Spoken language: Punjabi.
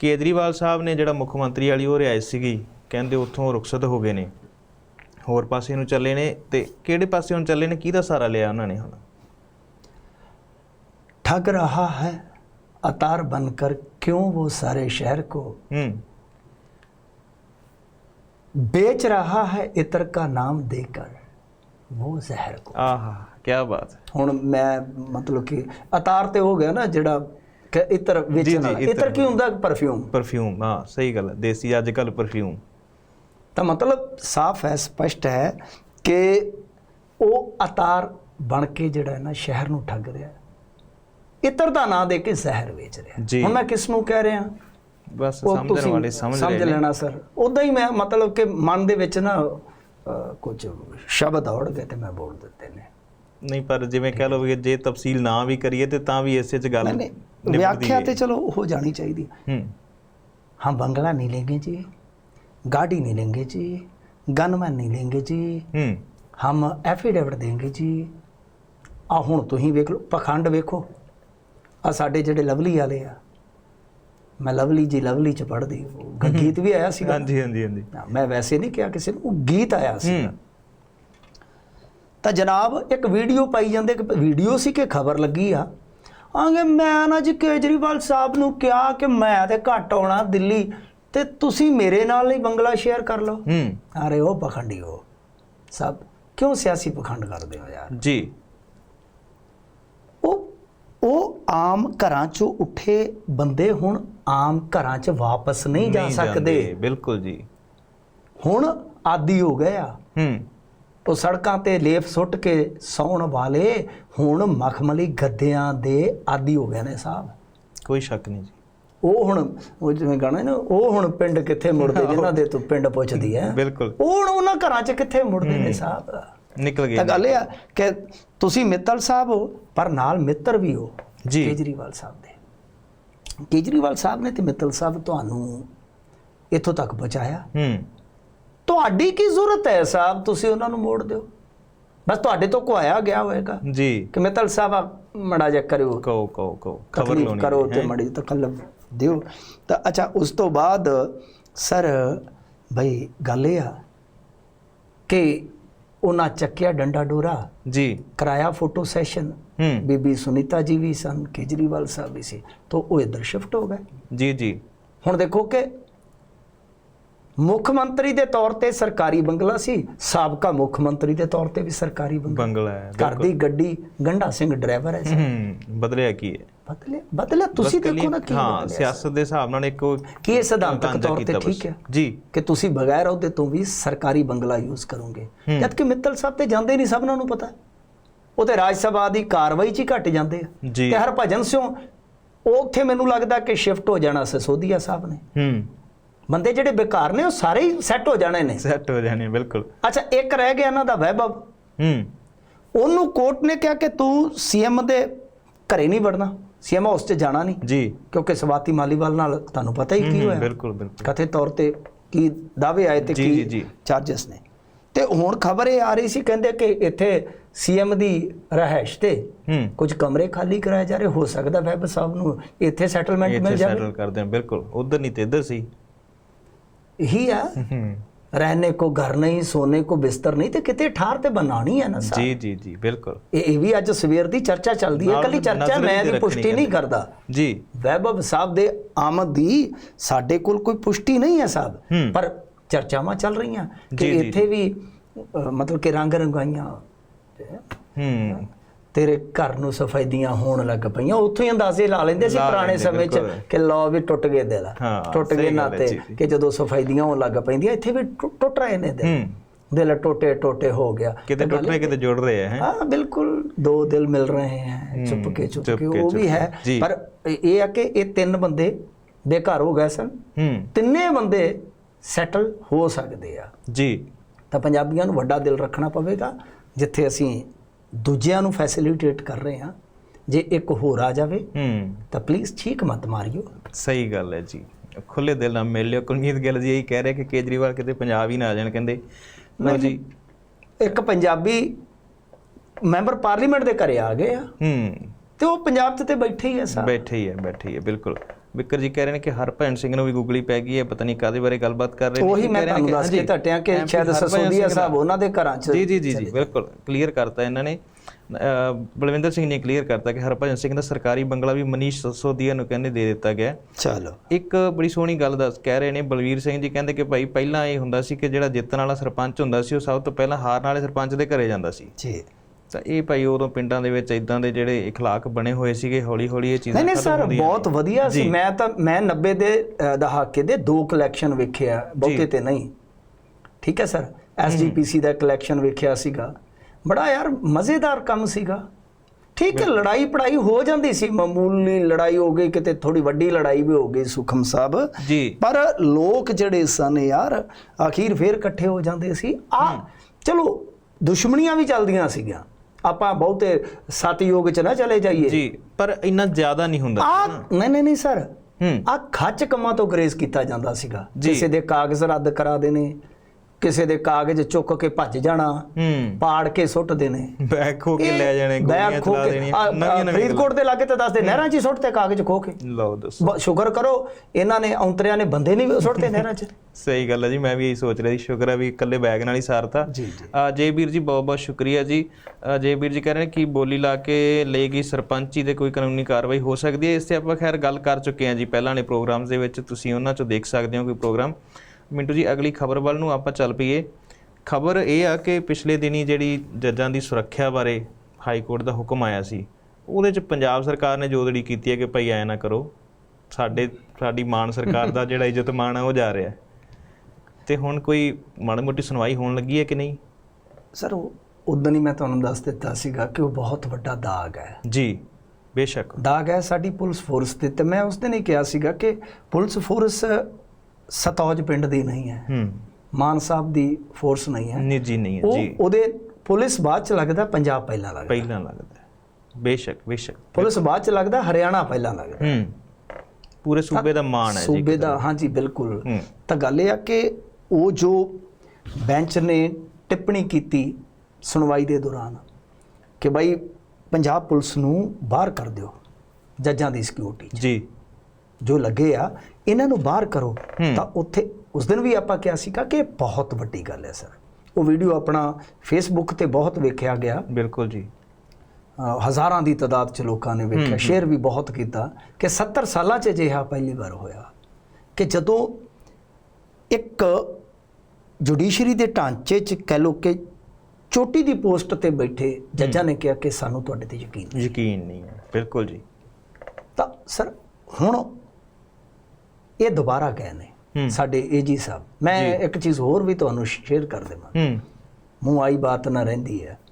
ਕੇਜਰੀਵਾਲ ਸਾਹਿਬ ਨੇ ਜਿਹੜਾ ਮੁੱਖ ਮੰਤਰੀ ਵਾਲੀ ਉਹ ਰਿਹਾਇਸ਼ ਸੀਗੀ ਕਹਿੰਦੇ ਉੱਥੋਂ ਰੁਖਸਤ ਹੋ ਗਏ ਨੇ ਹੋਰ ਪਾਸੇ ਨੂੰ ਚੱਲੇ ਨੇ ਤੇ ਕਿਹੜੇ ਪਾਸੇ ਨੂੰ ਚੱਲੇ ਨੇ ਕਿਹਦਾ ਸਹਾਰਾ ਲਿਆ ਉਹਨਾਂ ਨੇ ਹੁਣ ठग रहा है अतार बनकर क्यों वो सारे शहर को ਹੂੰ बेच रहा है इत्र का नाम देकर वो जहर को ਆਹਾ ਕੀ ਬਾਤ ਹੈ ਹੁਣ ਮੈਂ ਮਤਲਬ ਕਿ ਅਤਾਰ ਤੇ ਹੋ ਗਿਆ ਨਾ ਜਿਹੜਾ ਕਿ ਇਤਰ ਵੇਚਣ ਵਾਲਾ। ਇਤਰ ਕੀ ਹੁੰਦਾ? ਪਰਫਿਊਮ। ਪਰਫਿਊਮ ਹਾਂ ਸਹੀ ਗੱਲ ਹੈ। ਦੇਸੀ ਅੱਜ ਕੱਲ ਪਰਫਿਊਮ। ਤਾਂ ਮਤਲਬ ਸਾਫ਼ ਹੈ ਸਪਸ਼ਟ ਹੈ ਕਿ ਉਹ ਅਤਾਰ ਬਣ ਕੇ ਜਿਹੜਾ ਹੈ ਨਾ ਸ਼ਹਿਰ ਨੂੰ ਠੱਗ ਰਿਹਾ ਹੈ। ਇਤਰ ਦਾ ਨਾਂ ਦੇ ਕੇ ਜ਼ਹਿਰ ਵੇਚ ਰਿਹਾ। ਹੁਣ ਮੈਂ ਕਿਸ ਨੂੰ ਕਹਿ ਰਿਹਾ? ਬਸ ਸਮਝਣ ਵਾਲੇ ਸਮਝ ਰਹੇ ਨੇ। ਲੈਣਾ ਸਰ। ਉਦਾਂ ਹੀ ਮੈਂ ਮਤਲਬ ਕਿ ਮਨ ਦੇ ਵਿੱਚ ਨਾ ਕੁਝ ਸ਼ਬਦ ਔੜ ਗਏ ਤੇ ਮੈਂ ਬੋਲ ਦਿੱਤੇ ਨੇ। ਨਹੀਂ ਪਰ ਜਿਵੇਂ ਕਹਿ ਲਓ ਵੀ ਜੇ ਤਫਸੀਲ ਨਾ ਵੀ ਕਰੀਏ ਤੇ ਤਾਂ ਵੀ ਇਸੇ ਚ ਗੱਲ मैंने ਨਿਬੜਦੀ व्याख्या ਹੈ। ਤੇ ਚਲੋ ਹੋ ਜਾਣੀ ਚਾਹੀਦੀ ਹੂੰ हम बंगला नहीं लेंगे जी गाड़ी नहीं लेंगे जी गनमैन नहीं लेंगे जी ਹੂੰ हम ਐਫੀਡੇਵਿਟ ਦੇਂਗੇ ਜੀ ਆ ਹੁਣ ਤੁਸੀਂ ਵੇਖ ਲਓ ਪਖੰਡ ਵੇਖੋ ਆ ਸਾਡੇ ਜਿਹੜੇ ਲਵਲੀ ਵਾਲੇ ਆ ਮੈਂ ਲਵਲੀ ਜੀ ਲਵਲੀ ਚ ਪੜ੍ਹਦੀ ਉਹ ਗੀਤ ਵੀ ਆਇਆ ਸੀਗਾ ਹਾਂਜੀ ਹਾਂਜੀ ਹਾਂਜੀ ਮੈਂ ਵੈਸੇ ਨਹੀਂ ਕਿਹਾ ਕਿਸੇ ਨੂੰ ਉਹ ਗੀਤ ਆਇਆ ਸੀ ਹੂੰ ਤਾਂ ਜਨਾਬ ਇੱਕ ਵੀਡੀਓ ਪਾਈ ਜਾਂਦੇ ਕਿ ਵੀਡੀਓ ਸੀ ਕਿ ਖਬਰ ਲੱਗੀ ਆ। ਆਂਗੇ ਮੈਂ ਨਾ ਜੀ ਕੇਜਰੀਵਾਲ ਸਾਹਿਬ ਨੂੰ ਕਿਹਾ ਕਿ ਮੈਂ ਤੇ ਘੱਟ ਆਉਣਾ ਦਿੱਲੀ ਤੇ ਤੁਸੀਂ ਮੇਰੇ ਨਾਲ ਹੀ ਬੰਗਲਾ ਸ਼ੇਅਰ ਕਰ ਲਓ। ਹੂੰ। ਅਰੇ ਉਹ ਪਖੰਡੀ ਹੋ ਸਭ ਕਿਉਂ ਸਿਆਸੀ ਪਖੰਡ ਕਰਦੇ ਹੋ ਯਾਰ? ਜੀ। ਉਹ ਉਹ ਆਮ ਘਰਾਂ ਚੋਂ ਉੱਠੇ ਬੰਦੇ ਹੁਣ ਆਮ ਘਰਾਂ 'ਚ ਵਾਪਸ ਨਹੀਂ ਜਾ ਸਕਦੇ। ਬਿਲਕੁਲ ਜੀ। ਹੁਣ ਆਦੀ ਹੋ ਗਏ ਆ। ਹੂੰ। ਉਹ ਸੜਕਾਂ ਤੇ ਲੇਫ ਸੁੱਟ ਕੇ ਸੌਣ ਵਾਲੇ ਹੁਣ ਮਖਮਲੀ ਗੱਦਿਆਂ ਦੇ ਆਦੀ ਹੋ ਗਏ ਨੇ ਸਾਹਿਬ। ਕੋਈ ਸ਼ੱਕ ਨਹੀਂ ਜੀ। ਉਹ ਹੁਣ ਉਹ ਜਿਵੇਂ ਗਾਣਾ ਨਾ ਉਹ ਹੁਣ ਪਿੰਡ ਕਿੱਥੇ ਮੁੜਦੇ ਜਿਨ੍ਹਾਂ ਦੇ ਤੂੰ ਪਿੰਡ ਪੁੱਛਦੀ ਹੈ। ਬਿਲਕੁਲ। ਉਹ ਹੁਣ ਉਹਨਾਂ ਘਰਾਂ 'ਚ ਕਿੱਥੇ ਮੁੜਦੇ ਨੇ ਸਾਹਿਬ? ਨਿਕਲ ਗਏ ਤਾਂ ਗੱਲ ਇਹ ਆ ਕਿ ਤੁਸੀਂ ਮਿੱਤਲ ਸਾਹਿਬ ਹੋ ਪਰ ਨਾਲ ਮਿੱਤਰ ਵੀ ਹੋ ਜੀ। ਕੇਜਰੀਵਾਲ ਸਾਹਿਬ ਦੇ। ਕੇਜਰੀਵਾਲ ਸਾਹਿਬ ਨੇ ਤੇ ਮਿੱਤਲ ਸਾਹਿਬ ਤੁਹਾਨੂੰ ਇੱਥੋਂ ਤੱਕ ਪਹੁੰਚਾਇਆ। ਹੂੰ। ਤੁਹਾਡੀ ਕੀ ਜ਼ਰੂਰਤ ਹੈ ਸਾਹਿਬ? ਤੁਸੀਂ ਉਹਨਾਂ ਨੂੰ ਮੋੜ ਦਿਓ। ਬਸ ਤੁਹਾਡੇ ਤੋਂ ਕੁਆਇਆ ਗਿਆ ਹੋਵੇਗਾ ਜੀ। ਕਿ ਮਿੱਤਲ ਸਾਹਿਬ ਆ ਮੜਾ ਜਾ ਕਰਿਓ। ਕਹੋ ਕਹੋ ਕਹੋ। ਖਬਰ ਲਾਉਣੀ ਕਰੋ। ਤੇ ਮੜੀ ਤਕਲਫ ਦਿਓ। ਤਾਂ ਅੱਛਾ ਉਸ ਤੋਂ ਬਾਅਦ ਸਰ ਭਈ ਗੱਲ ਇਹ ਆ ਕਿ ਉਹਨਾਂ ਚੱਕਿਆ ਡੰਡਾ ਡੋਰਾ। ਜੀ। ਕਰਾਇਆ ਫੋਟੋ ਸੈਸ਼ਨ। ਬੀਬੀ ਸੁਨੀਤਾ ਜੀ ਵੀ ਸਨ ਕੇਜਰੀਵਾਲ ਸਾਹਿਬ ਵੀ ਸੀ। ਤਾਂ ਉਹ ਇੱਧਰ ਸ਼ਿਫਟ ਹੋ ਗਏ। ਜੀ ਜੀ। ਹੁਣ ਦੇਖੋ ਕਿ ਮੁੱਖ ਮੰਤਰੀ ਦੇ ਤੌਰ ਤੇ ਸਰਕਾਰੀ ਬੰਗਲਾ ਸੀ ਸਾਬਕਾ ਮੁੱਖ ਮੰਤਰੀ ਦੇ ਤੌਰ ਤੇ ਵੀ ਸਰਕਾਰੀ ਬੰਗਲਾ। ਹੈ ਘਰ ਦੀ ਗੱਡੀ ਗੰਡਾ ਸਿੰਘ ਡਰਾਈਵਰ ਹੈ ਹੂੰ ਬਦਲਿਆ ਕੀ ਹੈ? ਬਦਲੇ ਬਦਲੇ ਤੁਸੀਂ ਦੇਖੋ ਨਾ ਕੀ ਹਾਂ। ਸਿਆਸਤ ਦੇ ਹਿਸਾਬ ਨਾਲ ਇੱਕ ਕੀ ਇਹ ਸਿਧਾਂਤਕ ਤੌਰ ਤੇ। ਠੀਕ ਹੈ ਜੀ। ਕਿ ਤੁਸੀਂ ਬਗੈਰ ਉਹਦੇ ਤੋਂ ਵੀ ਸਰਕਾਰੀ ਬੰਗਲਾ ਯੂਜ਼ ਕਰੋਗੇ। ਜਦ ਕਿ ਮਿੱਤਲ ਸਾਹਿਬ ਤੇ ਜਾਂਦੇ ਨਹੀਂ ਸਭਨਾਂ ਨੂੰ ਪਤਾ। ਉਹ ਤੇ ਰਾਜ ਸਭਾ ਦੀ ਕਾਰਵਾਈ 'ਚ ਹੀ ਘਟ ਜਾਂਦੇ ਆ। ਤੇ ਹਰਭਜਨ ਸਿੰਘ ਉਹ ਉੱਥੇ ਮੈਨੂੰ ਲੱਗਦਾ ਕਿ ਸ਼ਿਫਟ ਹੋ ਜਾਣਾ ਸਸੋਦੀਆ ਸਾਹਿਬ ਨੇ। ਹੂੰ। ਬੰਦੇ ਜਿਹੜੇ ਬੇਕਾਰ ਨੇ ਉਹ ਸਾਰੇ ਹੀ ਸੈੱਟ ਹੋ ਜਾਣੇ ਨੇ। ਸੈੱਟ ਹੋ ਜਾਣੀ ਬਿਲਕੁਲ। ਅੱਛਾ ਇੱਕ ਰਹਿ ਗਿਆ ਇਹਨਾਂ ਦਾ ਵੈਭਵ। ਹੂੰ। ਉਹਨੂੰ ਕੋਰਟ ਨੇ ਕਿਹਾ ਕਿ ਤੂੰ ਸੀਐਮ ਦੇ ਘਰੇ ਨਹੀਂ ਵੜਨਾ। ਸੀਐਮ ਹਾਊਸ 'ਚ ਜਾਣਾ ਨਹੀਂ। ਜੀ। ਕਿਉਂਕਿ ਸਵਾਤੀ ਮਾਲੀਵਾਲ ਨਾਲ ਤੁਹਾਨੂੰ ਪਤਾ ਹੀ ਕੀ ਹੋਇਆ। ਬਿਲਕੁਲ ਬਿਲਕੁਲ। ਕਥੇ ਤੌਰ ਤੇ ਕੀ ਦਾਅਵੇ ਆਏ ਤੇ ਕੀ ਚਾਰजेस ਨੇ। ਤੇ ਹੁਣ ਖਬਰ ਇਹ ਆ ਰਹੀ ਸੀ ਕਹਿੰਦੇ ਕਿ ਇੱਥੇ ਸੀਐਮ ਦੀ ਰਹਿائش ਤੇ ਹੂੰ। ਕੁਝ ਕਮਰੇ ਖਾਲੀ ਕਰਾਏ ਜਾ ਰਹੇ। ਹੋ ਸਕਦਾ ਵੈਬ ਸਾਹਿਬ ਨੂੰ ਇੱਥੇ ਸੈਟਲਮੈਂਟ ਮਿਲ ਇੱਥੇ ਸੈਟਲ ਕਰਦੇ ਬਿਲਕੁਲ। ਉਧਰ ਨਹੀਂ ਤੇ ਇੱਧਰ ਸੀ। ਇਹੀ ਆ। ਰਹਿਣੇ ਕੋ ਘਰ ਨਹੀਂ ਸੋਨੇ ਕੋ ਬਿਸਤਰ ਨਹੀਂ ਤੇ ਕਿਤੇ ਠਾਰ ਤੇ ਬਣਾਣੀ ਹੈ ਨਾ ਸਾਹਿਬ ਜੀ ਜੀ ਜੀ ਬਿਲਕੁਲ। ਇਹ ਇਹ ਵੀ ਅੱਜ ਸਵੇਰ ਦੀ ਚਰਚਾ ਚੱਲਦੀ ਹੈ ਕੱਲੀ ਚਰਚਾ ਮੈਂ ਦੀ ਪੁਸ਼ਟੀ ਨਹੀਂ। ਕਰਦਾ। ਜੀ। ਵੈਭਵ ਸਾਹਿਬ ਦੇ ਆਮਦ ਦੀ ਸਾਡੇ ਕੋਲ ਕੋਈ ਪੁਸ਼ਟੀ ਨਹੀਂ ਹੈ ਸਾਹਿਬ। ਪਰ ਚਰਚਾਵਾਂ ਚੱਲ ਰਹੀਆਂ। ਕਿ ਇੱਥੇ ਵੀ ਮਤਲਬ ਕਿ ਰੰਗ ਰੰਗਾਈਆਂ। ਹੂੰ। ਤੇਰੇ ਘਰ ਨੂੰ ਸਫੈਦੀਆਂ ਹੋਣ ਲੱਗ ਪਈਆਂ। ਉੱਥੋਂ ਹੀ ਅੰਦਾਜ਼ੇ ਲਾ ਲੈਂਦੇ ਸੀ ਪੁਰਾਣੇ ਸਮੇਂ 'ਚ। ਕਿ ਲੋ ਵੀ ਟੁੱਟ ਗਏ ਦਿਲ। ਟੁੱਟ ਗਏ ਨਾਤੇ। ਕਿ ਜਦੋਂ ਸਫੈਦੀਆਂ ਹੋਣ ਲੱਗ ਪੈਂਦੀਆਂ ਇੱਥੇ ਵੀ ਟੁੱਟ ਰਹੇ ਨੇ ਦਿਲ। ਦਿਲ ਟੋਟੇ ਟੋਟੇ ਹੋ ਗਿਆ। ਕਿਤੇ ਟੁੱਟ ਰਹੇ ਕਿਤੇ ਜੁੜ ਰਹੇ ਹੈ? ਹਾਂ ਬਿਲਕੁਲ ਦੋ ਦਿਲ ਮਿਲ ਰਹੇ ਹੈ ਚੁੱਪ ਕੇ ਚੁੱਪ ਕੇ ਉਹ ਵੀ। ਹੈ। ਪਰ ਇਹ ਆ ਕਿ ਇਹ ਤਿੰਨ ਬੰਦੇ ਬੇਘਰ ਹੋ ਗਏ ਸਨ। ਤਿੰਨੇ ਬੰਦੇ ਸੈਟਲ ਹੋ ਸਕਦੇ ਆ। ਜੀ। ਤਾਂ ਪੰਜਾਬੀਆਂ ਨੂੰ ਵੱਡਾ ਦਿਲ ਰੱਖਣਾ ਪਵੇਗਾ ਜਿੱਥੇ ਅਸੀਂ ਦੂਜਿਆਂ ਨੂੰ ਫੈਸਿਲਿਟੇਟ ਕਰ ਰਹੇ ਹਾਂ। ਜੇ ਇੱਕ ਹੋਰ ਆ ਜਾਵੇ ਹੂੰ। ਤਾਂ ਪਲੀਜ਼ ਠੀਕ ਮਤ ਮਾਰਿਓ। ਸਹੀ ਗੱਲ ਹੈ ਜੀ। ਖੁੱਲੇ ਦਿਲ ਨਾਲ ਮਿਲ ਲਿਓ। ਕੁਲਮੀਤ ਗਿੱਲ ਜੀ ਇਹੀ ਕਹਿ ਰਹੇ ਕਿ ਕੇਜਰੀਵਾਲ ਕਿਤੇ ਪੰਜਾਬ ਹੀ ਨਾ ਆ ਜਾਣ ਕਹਿੰਦੇ। ਲਓ ਜੀ। ਇੱਕ ਪੰਜਾਬੀ ਮੈਂਬਰ ਪਾਰਲੀਮੈਂਟ ਦੇ ਘਰੇ ਆ ਗਏ ਆ। ਹੂੰ। ਤੇ ਉਹ ਪੰਜਾਬ 'ਚ ਤੇ ਬੈਠੇ ਹੀ ਆ ਸਰ। ਬੈਠੇ ਹੀ ਹੈ ਬੈਠੇ ਹੀ ਹੈ ਬਿਲਕੁਲ। ਵਿਕਰ ਜੀ ਕਹਿ ਰਹੇ ਨੇ ਕਿ ਹਰਭਜਨ ਸਿੰਘ ਨੂੰ ਵੀ ਗੂਗਲੀ ਪੈ ਗਈ ਹੈ ਪਤਾ ਨਹੀਂ ਕਾਦੇ ਬਾਰੇ ਗੱਲਬਤ ਕਰ ਰਹੇ ਉਹੀ ਇਹ ਮੈਂ ਕਹਿ ਰਹੇ ਨੇ ਤੁਹਾਨੂੰ ਦੱਸ ਕੇ ਧਟਿਆ ਕਿ ਸ਼ਾਇਦ ਸਸੋਦੀਆ ਸਾਹਿਬ ਉਹਨਾਂ ਦੇ ਘਰਾਂ 'ਚ ਜੀ ਜੀ ਜੀ ਜੀ ਬਿਲਕੁਲ ਕਲੀਅਰ ਕਰਤਾ ਇਹਨਾਂ ਨੇ। ਬਲਵਿੰਦਰ ਸਿੰਘ ਨੇ ਕਲੀਅਰ ਕਰਤਾ ਕਿ ਹਰਭਜਨ ਸਿੰਘ ਦਾ ਸਰਕਾਰੀ ਬੰਗਲਾ ਵੀ ਮਨੀਸ਼ ਸਸੋਦੀਆ ਨੂੰ ਕਹਿੰਦੇ ਦੇ ਦਿੱਤਾ ਗਿਆ। ਚਲੋ। ਇੱਕ ਬੜੀ ਸੋਹਣੀ ਗੱਲ ਦੱਸ ਕਹਿ ਰਹੇ ਨੇ ਬਲਵੀਰ ਸਿੰਘ ਜੀ ਕਹਿੰਦੇ ਕਿ ਭਾਈ ਪਹਿਲਾਂ ਇਹ ਹੁੰਦਾ ਸੀ ਕਿ ਜਿਹੜਾ ਜਿੱਤਣ ਵਾਲਾ ਸਰਪੰਚ ਹੁੰਦਾ ਸੀ ਉਹ ਸਭ ਤੋਂ ਪਹਿਲਾਂ ਹਾਰਨ ਵਾਲੇ ਸਰਪੰਚ ਦੇ ਘਰੇ ਜਾਂਦਾ ਸੀ। ਜੀ। ਤਾਂ ਇਹ ਭਾਈ ਉਦੋਂ ਪਿੰਡਾਂ ਦੇ ਵਿੱਚ ਇਦਾਂ ਦੇ ਜਿਹੜੇ ਇਖਲਾਕ ਬਣੇ ਹੋਏ ਸੀਗੇ ਹੌਲੀ ਹੌਲੀ ਇਹ ਚੀਜ਼ਾਂ ਨਹੀਂ ਸਰ ਬਹੁਤ ਵਧੀਆ ਸੀ। ਮੈਂ ਤਾਂ ਮੈਂ 90 ਦੇ ਦਹਾਕੇ ਦੇ ਦੋ ਕਲੈਕਸ਼ਨ ਵੇਖਿਆ ਬਹੁਤੇ ਤੇ ਨਹੀਂ। ਠੀਕ ਹੈ ਸਰ? ਐਸਜੀਪੀਸੀ ਦਾ ਕਲੈਕਸ਼ਨ ਵੇਖਿਆ ਸੀਗਾ। ਬੜਾ ਯਾਰ ਮਜ਼ੇਦਾਰ ਕੰਮ ਸੀਗਾ। ਠੀਕ ਹੈ ਲੜਾਈ ਪੜਾਈ ਹੋ ਜਾਂਦੀ ਸੀ। ਮਾਮੂਲੀ ਲੜਾਈ ਹੋ ਗਈ ਕਿਤੇ ਥੋੜੀ ਵੱਡੀ ਲੜਾਈ ਵੀ ਹੋ ਗਈ ਸੁਖਮ ਸਾਹਿਬ। ਜੀ। ਪਰ ਲੋਕ ਜਿਹੜੇ ਸਨ ਯਾਰ ਆਖੀਰ ਫੇਰ ਇਕੱਠੇ ਹੋ ਜਾਂਦੇ ਸੀ। ਆ ਚਲੋ ਦੁਸ਼ਮਣੀਆਂ ਵੀ ਚੱਲਦੀਆਂ ਸੀਗੀਆਂ। ਆਪਾਂ ਬਹੁਤੇ ਸਤਯੋਗ ਚ ਨਾ ਚਲੇ ਜਾਈਏ। ਜੀ ਪਰ ਇੰਨਾ ਜ਼ਿਆਦਾ ਨਹੀਂ ਹੁੰਦਾ। ਆ ਨਹੀਂ ਨਹੀਂ ਨਹੀਂ ਸਰ। ਆ ਖੱਚ ਕੰਮਾਂ ਤੋਂ ਗਰੇਜ਼ ਕੀਤਾ ਜਾਂਦਾ ਸੀਗਾ। ਕਿਸੇ ਦੇ ਕਾਗਜ਼ ਰੱਦ ਕਰਾ ਦੇਣੇ। ਕਿਸੇ ਦੇ ਕਾਗਜ਼ ਚੁੱਕ ਕੇ ਭੱਜ ਜਾਣਾ ਪਾੜ ਕੇ ਸੁੱਟ ਦੇਣੇ ਬੈਗ ਖੋ ਕੇ ਲੈ ਜਾਣੇ ਗੋਲੀਆਂ ਚਲਾ ਦੇਣੀਆਂ ਨਵੀਆਂ ਨਵੀਆਂ ਫਰੀਦਕੋਟ ਦੇ ਲਾਗੇ ਤੇ ਦੱਸਦੇ ਨਹਿਰਾਂ 'ਚ ਹੀ ਸੁੱਟ ਤੇ ਕਾਗਜ਼ ਖੋ ਕੇ। ਲਓ ਦੱਸੋ। ਸ਼ੁਕਰ ਕਰੋ ਇਹਨਾਂ ਨੇ ਔਂਤਰਿਆਂ ਨੇ ਬੰਦੇ ਨਹੀਂ ਸੁੱਟਦੇ ਨਹਿਰਾਂ 'ਚ। ਸਹੀ ਗੱਲ ਹੈ ਜੀ ਮੈਂ ਵੀ ਇਹੀ ਸੋਚ ਰਿਹਾ ਸੀ ਸ਼ੁਕਰ ਹੈ ਵੀ ਇਕੱਲੇ ਬੈਗ ਨਾਲ ਹੀ ਸਾਰਤਾ। ਜੀ, ਜੀ। ਜੇਬੀਰ ਜੀ ਬਹੁਤ ਬਹੁਤ ਸ਼ੁਕਰੀਆ ਜੀ। ਅ, ਜੇਬੀਰ ਜੀ ਕਹਿ ਰਹੇ ਨੇ ਕਿ ਬੋਲੀ ਲਾ ਕੇ ਲਈ ਗਈ ਸਰਪੰਚੀ ਤੇ ਕੋਈ ਕਾਨੂੰਨੀ ਕਾਰਵਾਈ ਹੋ ਸਕਦੀ ਹੈ ਇਸ ਤੇ ਆਪਾਂ ਖੈਰ ਗੱਲ ਕਰ ਚੁੱਕੇ ਹਾਂ ਜੀ ਪਹਿਲਾਂ ਨੇ ਪ੍ਰੋਗਰਾਮਸ ਦੇ ਵਿੱਚ ਤੁਸੀਂ ਉਹਨਾਂ ਚੋਂ ਦੇਖ ਸਕਦੇ ਹੋ ਕੋਈ ਪ੍ਰੋਗਰਾਮ। ਮਿੰਟੂ ਜੀ ਅਗਲੀ ਖਬਰ ਵੱਲ ਨੂੰ ਆਪਾਂ ਚੱਲ ਪਈਏ। ਖਬਰ ਇਹ ਆ ਕਿ ਪਿਛਲੇ ਦਿਨੀ ਜਿਹੜੀ ਜੱਜਾਂ ਦੀ ਸੁਰੱਖਿਆ ਬਾਰੇ ਹਾਈ ਕੋਰਟ ਦਾ ਹੁਕਮ ਆਇਆ ਸੀ ਉਹਦੇ ਚ ਪੰਜਾਬ ਸਰਕਾਰ ਨੇ ਜੋਦੜੀ ਕੀਤੀ ਹੈ ਕਿ ਭਾਈ ਐ ਨਾ ਕਰੋ ਸਾਡੇ ਸਾਡੀ ਮਾਨ ਸਰਕਾਰ ਦਾ ਜਿਹੜਾ ਇੱਜ਼ਤ ਮਾਣ ਹੈ ਉਹ ਜਾ ਰਿਹਾ। ਤੇ ਹੁਣ ਕੋਈ ਮਾੜੀ ਮੋਟੀ ਸੁਣਵਾਈ ਹੋਣ ਲੱਗੀ ਹੈ ਕਿ ਨਹੀਂ? ਸਰ ਉਦੋਂ ਹੀ ਮੈਂ ਤੁਹਾਨੂੰ ਦੱਸ ਦਿੱਤਾ ਸੀਗਾ ਕਿ ਉਹ ਬਹੁਤ ਵੱਡਾ ਦਾਗ ਹੈ। ਜੀ ਬੇਸ਼ੱਕ। ਦਾਗ ਹੈ ਸਾਡੀ ਪੁਲਿਸ ਫੋਰਸ ਤੇ ਤੇ ਮੈਂ ਉਸ ਦਿਨ ਹੀ ਕਿਹਾ ਸੀਗਾ ਕਿ ਪੁਲਿਸ ਫੋਰਸ ਸਤੌਜ ਪਿੰਡ ਦੀ ਨਹੀਂ ਹੈ। ਹੂੰ। ਮਾਨ ਸਾਹਿਬ ਦੀ ਫੋਰਸ ਨਹੀਂ ਹੈ। ਨਿੱਜੀ ਨਹੀਂ ਹੈ ਜੀ। ਉਹਦੇ ਪੁਲਿਸ ਬਾਅਦ ਚ ਲੱਗਦਾ ਪੰਜਾਬ ਪਹਿਲਾਂ ਲੱਗਦਾ। ਪਹਿਲਾਂ ਲੱਗਦਾ। ਬੇਸ਼ੱਕ ਬੇਸ਼ੱਕ। ਪੁਲਿਸ ਬਾਅਦ ਚ ਲੱਗਦਾ ਹਰਿਆਣਾ ਪਹਿਲਾਂ ਲੱਗਦਾ। ਹੂੰ। ਪੂਰੇ ਸੂਬੇ ਦਾ ਮਾਣ ਹੈ ਜੀ ਸੂਬੇ ਦਾ ਹਾਂਜੀ ਬਿਲਕੁਲ। ਤਾਂ ਗੱਲ ਇਹ ਆ ਕਿ ਉਹ ਜੋ ਬੈਂਚ ਨੇ ਟਿੱਪਣੀ ਕੀਤੀ ਸੁਣਵਾਈ ਦੇ ਦੌਰਾਨ ਕਿ ਭਾਈ ਪੰਜਾਬ ਪੁਲਿਸ ਨੂੰ ਬਾਹਰ ਕਰ ਦਿਓ ਜੱਜਾਂ ਦੀ ਸਿਕਿਉਰਿਟੀ ਜੀ। ਜੋ ਲੱਗੇ ਆ ਇਹਨਾਂ ਨੂੰ ਬਾਹਰ ਕਰੋ। ਤਾਂ ਉੱਥੇ ਉਸ ਦਿਨ ਵੀ ਆਪਾਂ ਕਿਹਾ ਸੀਗਾ ਕਿ ਬਹੁਤ ਵੱਡੀ ਗੱਲ ਹੈ ਸਰ। ਉਹ ਵੀਡੀਓ ਆਪਣਾ ਫੇਸਬੁੱਕ ਤੇ ਬਹੁਤ ਵੇਖਿਆ ਗਿਆ। ਬਿਲਕੁਲ ਜੀ। ਹਜ਼ਾਰਾਂ ਦੀ ਤਾਦਾਦ ਚ ਲੋਕਾਂ ਨੇ ਵੇਖਿਆ ਸ਼ੇਅਰ ਵੀ ਬਹੁਤ ਕੀਤਾ ਕਿ 70 ਸਾਲਾਂ ਚ ਅਜਿਹਾ ਪਹਿਲੀ ਵਾਰ ਹੋਇਆ। ਕਿ ਜਦੋਂ ਇੱਕ ਜੁਡੀਸ਼ਰੀ ਦੇ ਢਾਂਚੇ ਚ ਕਹਿ ਲੋ ਕਿ ਚੋਟੀ ਦੀ ਪੋਸਟ ਤੇ ਬੈਠੇ ਜੱਜਾਂ ਨੇ ਕਿਹਾ ਕਿ ਸਾਨੂੰ ਤੁਹਾਡੇ ਤੇ ਯਕੀਨ ਨਹੀਂ। ਯਕੀਨ ਨਹੀਂ ਹੈ। ਬਿਲਕੁਲ ਜੀ। ਤਾਂ ਸਰ ਹੁਣ ਇਹ ਦੁਬਾਰਾ ਗਏ ਨੇ। ਸਾਡੇ ਏਜੀ ਸਾਹਿਬ ਮੈਂ ਇੱਕ ਚੀਜ਼ ਹੋਰ ਵੀ ਤੁਹਾਨੂੰ ਸ਼ੇਅਰ ਕਰ ਦੇਵਾਂ। ਹੂੰ। ਮੂੰਹ ਆਈ ਬਾਤ ਨਾ ਰਹਿੰਦੀ ਹੈ।